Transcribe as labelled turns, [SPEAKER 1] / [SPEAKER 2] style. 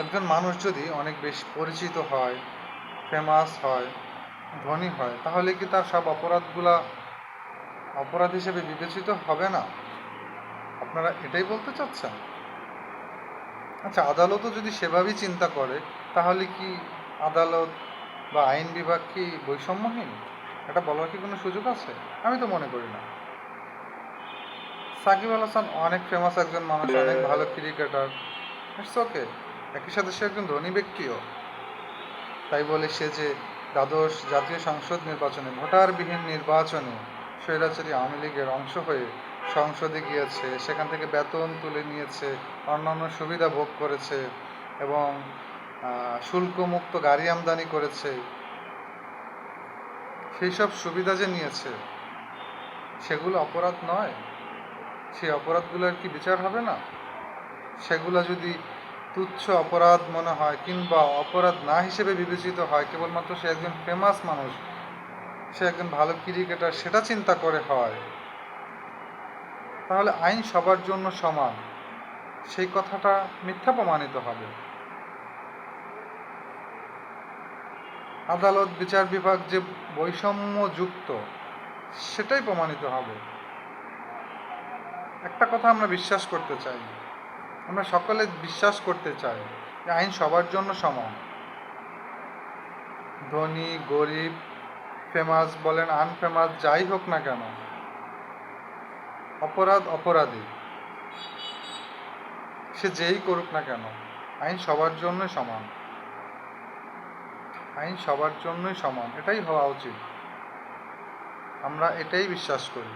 [SPEAKER 1] একজন মানুষ যদি অনেক বেশি পরিচিত হয় ফেমাস হয়, ধনী হয়, তাহলে কি তার সব অপরাধগুলা অপরাধ হিসেবে বিবেচিত হবে না? আপনারা এটাই বলতে চাচ্ছেন? আচ্ছা আদালতও যদি সেভাবেই চিন্তা করে, তাহলে কি আদালত বা আইন বিভাগ কি বৈষম্যহীন? এটা বলার কি কোনো সুযোগ আছে? আমি তো মনে করি না। সাকিব আল হাসান অনেক ফেমাস একজন মানুষ, অনেক ভালো ক্রিকেটার ইটস ওকে একই সাথে সে একজন ধনী ব্যক্তিও। তাই বলে সে যে দ্বাদশ জাতীয় সংসদ নির্বাচনে ভোটারবিহীন নির্বাচনে স্বৈরাচারী আওয়ামী লীগের অংশ হয়ে সংসদে গিয়েছে, সেখান থেকে বেতন তুলে নিয়েছে, অন্যান্য সুবিধা ভোগ করেছে এবং শুল্কমুক্ত গাড়ি আমদানি করেছে। সেই সব সুবিধা যে নিয়েছে, সেগুলো অপরাধ নয়। সেই অপরাধগুলোর কি বিচার হবে না? সেগুলো যদি তুচ্ছ অপরাধ মনে হয় কিংবা অপরাধ না হিসেবে বিবেচিত হয়, কেবলমাত্র সে একজন ফেমাস মানুষ, সে একজন ভালো ক্রিকেটার সেটা চিন্তা করে হয়। তাহলে আইন সবার জন্য সমান, সেই কথাটা মিথ্যা প্রমাণিত হবে। আদালত, বিচার বিভাগ যে বৈষম্যযুক্ত, সেটাই প্রমাণিত হবে। একটা কথা আমরা বিশ্বাস করতে চাই। আমরা সকলে বিশ্বাস করতে চাই যে আইন সবার জন্য সমান। ধনী, গরিব ফেমাস বলেন আনফেমাস যাই হোক না কেন, অপরাধ অপরাধী। সে যেই করুক না কেন, আইন সবার জন্যই সমান। আইন সবার জন্যই সমান, এটাই হওয়া উচিত। আমরা এটাই বিশ্বাস করি।